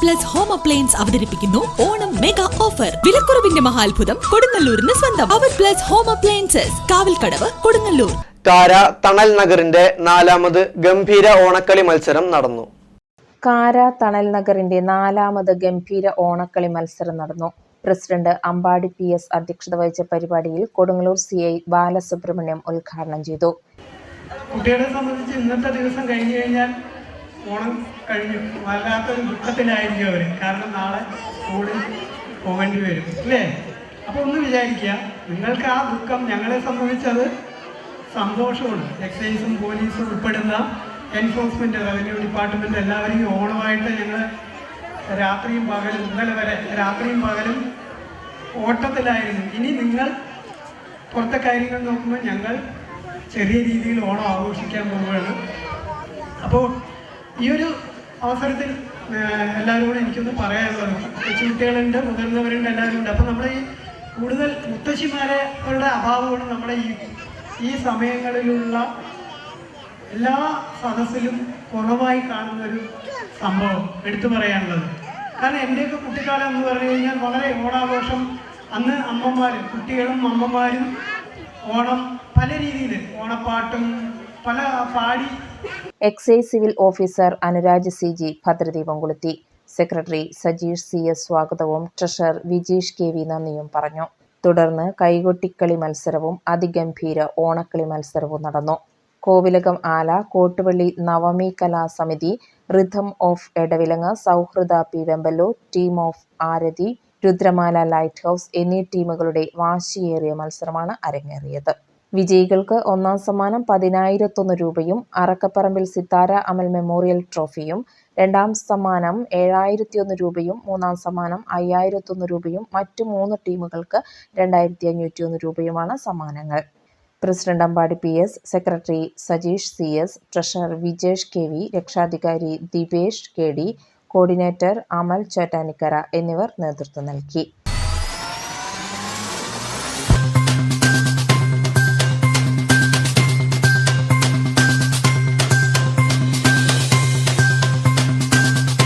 Plus home appliance അവതരിപ്പിക്കുന്നു. Onam mega offer വിലക്കുറവിന്റെ മഹാത്ഭുതം കൊടുങ്ങല്ലൂരിന് സ്വന്തം. അവർ plus home appliances Kavalkadavu Kodungallur. കാര തണൽ നഗറിന്റെ നാലാമത് ഗംഭീര ഓണക്കളി മത്സരം നടന്നു. കാര തണൽ നഗറിന്റെ നാലാമത് ഗംഭീര ഓണക്കളി മത്സരം നടന്നു. പ്രസിഡന്റ് അമ്പാടി പി എസ് അധ്യക്ഷത വഹിച്ച പരിപാടിയിൽ കൊടുങ്ങല്ലൂർ സി ഐ ബാലസുബ്രഹ്മണ്യം ഉദ്ഘാടനം ചെയ്തു. കുട്ടികളെ സംബന്ധിച്ച് ഇന്നത്തെ ദിവസം കഴിഞ്ഞു കഴിഞ്ഞാൽ ഓണം കഴിഞ്ഞു. വല്ലാത്തൊരു ദുഃഖത്തിലായിരിക്കും അവർ. കാരണം നാളെ സ്കൂളിൽ പോകേണ്ടി വരും. അല്ലേ? അപ്പോൾ ഒന്ന് വിചാരിക്കുക നിങ്ങൾക്ക് ആ ദുഃഖം ഞങ്ങളെ സംബന്ധിച്ചത് സന്തോഷമാണ്. എക്സൈസും പോലീസും ഉൾപ്പെടുന്ന എൻഫോഴ്സ്മെന്റ് റവന്യൂ ഡിപ്പാർട്ട്മെന്റ് എല്ലാവരും ഓണമായിട്ട് ഞങ്ങൾ രാത്രിയും പകലും ഇന്നലെ വരെ രാത്രിയും പകലും ഓട്ടത്തിലായിരുന്നു. ഇനി നിങ്ങൾ പുറത്തെ കാര്യങ്ങൾ നോക്കുമ്പോൾ ഞങ്ങൾ ചെറിയ രീതിയിൽ ഓണം ആഘോഷിക്കാൻ പോവുകയാണ്. അപ്പോൾ ഈ ഒരു അവസരത്തിൽ എല്ലാവരും കൂടെ എനിക്കൊന്ന് പറയാനുള്ളത്. കൊച്ചുകുട്ടികളുണ്ട് മുതിർന്നവരുണ്ട് എല്ലാവരും ഉണ്ട് അപ്പം നമ്മുടെ ഈ കൂടുതൽ മുത്തശ്ശിമാരെ അവരുടെ അഭാവമാണ് നമ്മുടെ ഈ ഈ സമയങ്ങളിലുള്ള എല്ലാ സദസ്സിലും കുറവായി കാണുന്ന ഒരു സംഭവം എടുത്തു പറയാനുള്ളത്. കാരണം എന്റെയൊക്കെ കുട്ടിക്കാലം എന്ന് പറഞ്ഞു കഴിഞ്ഞാൽ വളരെ ഓണാഘോഷം. അന്ന് അമ്മമാരും കുട്ടികളും അമ്മമാരും ഓണം പല രീതിയിൽ ഓണപ്പാട്ടും പല പാടി excise civil officer Anuraj C G ഭദ്രദീപം കൊളുത്തി. സെക്രട്ടറി സജീഷ് സി എസ് സ്വാഗതവും ട്രഷറർ വിജീഷ് കെ വി നന്ദിയും പറഞ്ഞു. തുടർന്ന് കൈകൊട്ടിക്കളി മത്സരവും അതിഗംഭീര ഓണക്കളി മത്സരവും നടന്നു. കോവിലകം ആല കോട്ടുവള്ളി നവമി കലാസമിതി റിഥം ഓഫ് എടവിലങ്ങ് സൗഹൃദ P Vembaloor team of Aarathi Rudramala light house എന്നീ ടീമുകളുടെ വാശിയേറിയ മത്സരമാണ് അരങ്ങേറിയത്. വിജയികൾക്ക് ഒന്നാം സമ്മാനം പതിനായിരത്തൊന്ന് രൂപയും അറക്കപ്പറമ്പിൽ സിത്താര അമൽ മെമ്മോറിയൽ ട്രോഫിയും രണ്ടാം സമ്മാനം ഏഴായിരത്തിയൊന്ന് രൂപയും മൂന്നാം സമ്മാനം അയ്യായിരത്തൊന്ന് രൂപയും മറ്റ് മൂന്ന് ടീമുകൾക്ക് രണ്ടായിരത്തി അഞ്ഞൂറ്റിയൊന്ന് രൂപയുമാണ് സമ്മാനങ്ങൾ. President Ambadi P S secretary Sajeesh C S treasurer Vijesh K V രക്ഷാധികാരി Deepesh K D coordinator Amal Chottanikkara എന്നിവർ നേതൃത്വം നൽകി.